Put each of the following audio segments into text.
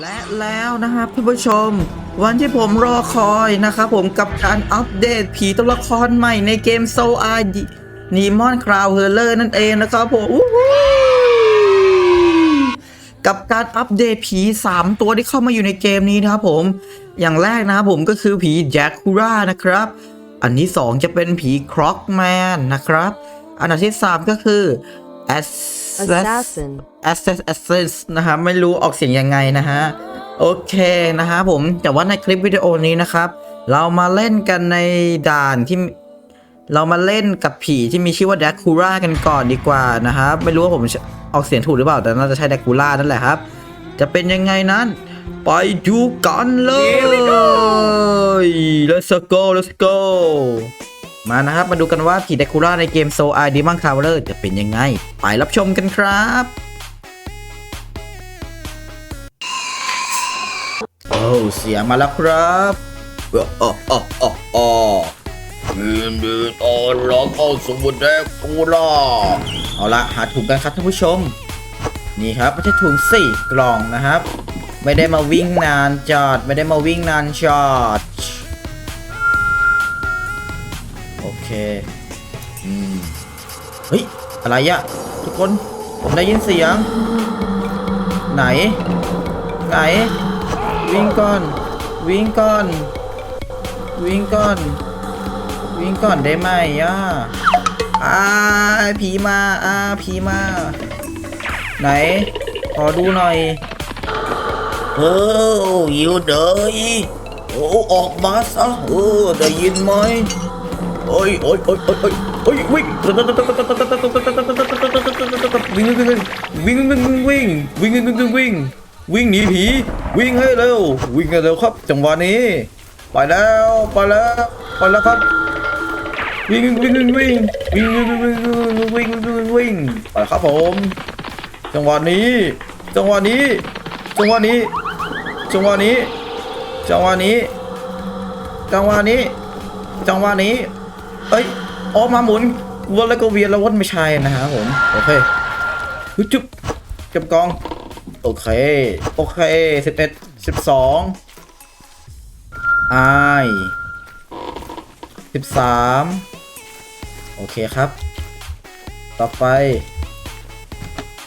และแล้วนะครับท่านผู้ชม วันที่ผมรอคอยนะครับผมกับการอัปเดตผีตัวละครใหม่ในเกมโซอาดีนีมอนคราวเฮอร์เลอร์นั่นเองนะครับผมกับการอัปเดตผี 3 ตัวที่เข้ามาอยู่ในเกมนี้นะครับผมอย่างแรกนะครับผมก็คือผีแจ็คคูร่านะครับ อันที่ 2 จะเป็นผีคร็อกแมนนะครับ อันที่ 3 ก็คือ Assassin Assess Assess นะครับไม่รู้ออกเสียงยังไงนะฮะ โอเคนะฮะผมแต่ว่าในคลิปวิดีโอนี้นะครับ เรามาเล่นกันในด่านที่เรามาเล่นกับผีที่มีชื่อว่า d ด c คูล่ากันก่อนดีกว่านะครับ ไม่รู้ว่าผมออกเสียงถูกหรือเปล่า แต่น่าจะใช่ d ด c คูล่านั่นแหละครับ จะเป็นยังไงนั้น ไปดูกันเลย let's go let's go มานะครับ มาดูกันว่าผีเดคูล่าในเกมโซอาดีมังคาร์เลอร์จะเป็นยังไง ไปรับชมกันครับโอ้เสียงมาแล้วครับอ๋ออ๋ออ๋ออ๋อยินดีต้อนรับเข้าสู่เด็กกูล่าเอาละหาถุงกันครับท่านผู้ชม นี่ครับไม่ใช่ถุงสี่กล่องนะครับ ไม่ได้มาวิ่งนานจอด ไม่ได้มาวิ่งนานจอด โอเค อืม เฮ้ย อะไรอะทุกคน ผมได้ยินเสียง ไหน ไหน วิ่งก่อน วิ่งก่อน วิ่งก่อน วิ่งก่อนได้ไหมอะอ่าผีมาอ่าผีมา ไหน ขอดูหน่อยเอออยู่เดยโอ้ออกมาซะเออได้ยินไหม โอ้ยโอ้ยโอ้ยโอ้ยโอ้ยโอ้ยวิ่งวิ่งวิ่งวิ่งวิ่งวิ่งวิ่งวิ่งวิ่งวิ่งวิ่งวิ่งวิ่งหนีผีวิ่งให้เร็ววิ่งให้เร็วครับ จังหวะนี้ ไปแล้วไปแล้วไปแล้วครับวิ่งวิ่งวิ่งวิ่งวิ่งวิ่งวิ่งวิ่งวิ่งวิ่งวิ่งไปครับผม จังหวะนี้ จังหวะนี้ จังหวะนี้ จังหวะนี้ จังหวะนี้ จังหวะนี้ จังหวะนี้ เอ้ยออกมาหมุนวนแล้วก็เวียนแล้ววนไม่ใช่นะครับผม โอเคฮึจุ๊บเก็บกอง โอเค โอเคสิบเอ็ดสิบสองไอสิบสามโอเคครับ ต่อไป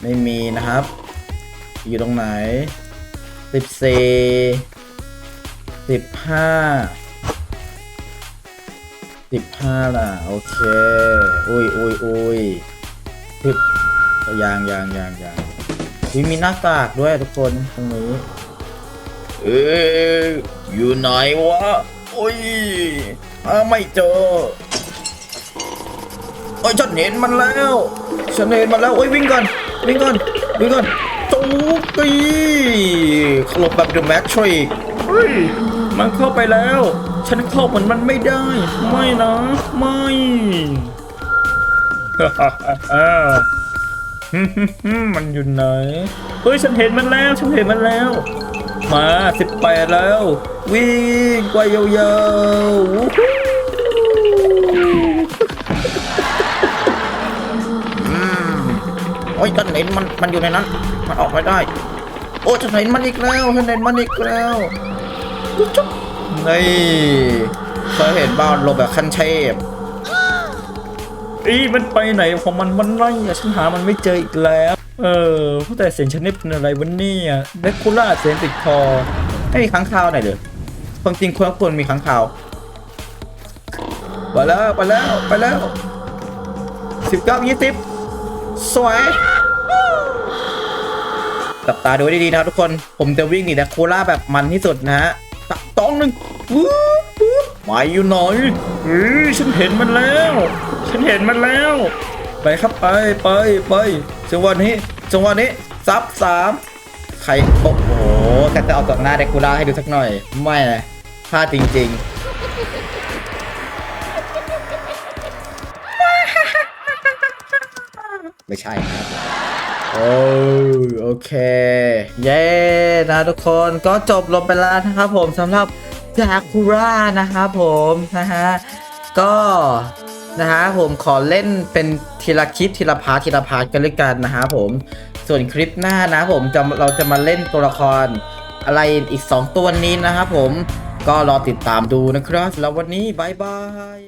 ไม่มีนะครับ อยู่ตรงไหนสิบสี่สิบห้า สิบห้าล่ะ โอเค อุ้ยอุ้ยอุ้ยสิบยางยางยางยางอุ้ยมีหน้ากากด้วยทุกคนตรงนี้ เอ๊ะอยู่ไหนวะโอ้ยหาไม่เจอโอ้ยฉันเห็นมันแล้วฉันเห็นมาแล้วโอ้ยวิ่งก่อนวิ่งก่อนวิ่งก่อนตูกีขลบแบบเดอะแมทริกเฮ้ย มันเข้าไปแล้ว ฉันเข้าเหมือนมันไม่ได้ ไม่นะ ไม่มันอยู่ไหน เฮ้ย ฉันเห็นมันแล้ว ฉันเห็นมันแล้ว มาสิบแปดแล้ว วิ่งไปยาวๆวู้ฮู้โอ้ยฉันเห็นมัน มันอยู่ในนั้น มันออกไม่ได้ โอ้ฉันเห็นมันอีกแล้วฉันเห็นมันอีกแล้ว นี่เคยเห็นบ้านโรแบบคันเทพอีมันไปไหนของมันมันไล่อะฉันหามันไม่เจออีกแล้ว เออผู้แต่เสียงฉันนี่เป็นอะไรวันนี้อะเดคูล่าเสียงติดคอไม่มีค้างคาวไหนเลยความจริงควรควรมีค้างคาวไปแล้วไปแล้วไปแล้วสิบเก้ายี่สิบสวยตับตาดูให้ดีๆนะทุกคน ผมจะวิ่งหนีแดคูล่าแบบมันที่สุดนะฮะ ตักตองหนึ่งวู๊วู๊บไปอยู่หน่อยเฮ้ยฉันเห็นมันแล้ว ฉันเห็นมันแล้ว ไปครับไปไปไปจังหวะนี้จังหวะนี้ซับสามใครโอ้โหแค่จะเอาตัวหน้าแดคูล่าให้ดูสักหน่อย ไม่นะพลาดจริง ๆไม่ใช่ครับ โอ้โอเคเย้นะทุกคนก็จบลงไปแล้วนะครับผมสำหรับจากคูร่านะครับผมนะฮะก็นะฮะผมขอเล่นเป็นทีละคลิปทีละพาร์ททีละพาร์ทกันเลยกันนะฮะผมส่วนคลิปหน้านะผมจะเราจะมาเล่นตัวละครอะไรอีก 2 ตัวนี้นะครับผมก็รอติดตามดูนะครับแล้ววันนี้บายบาย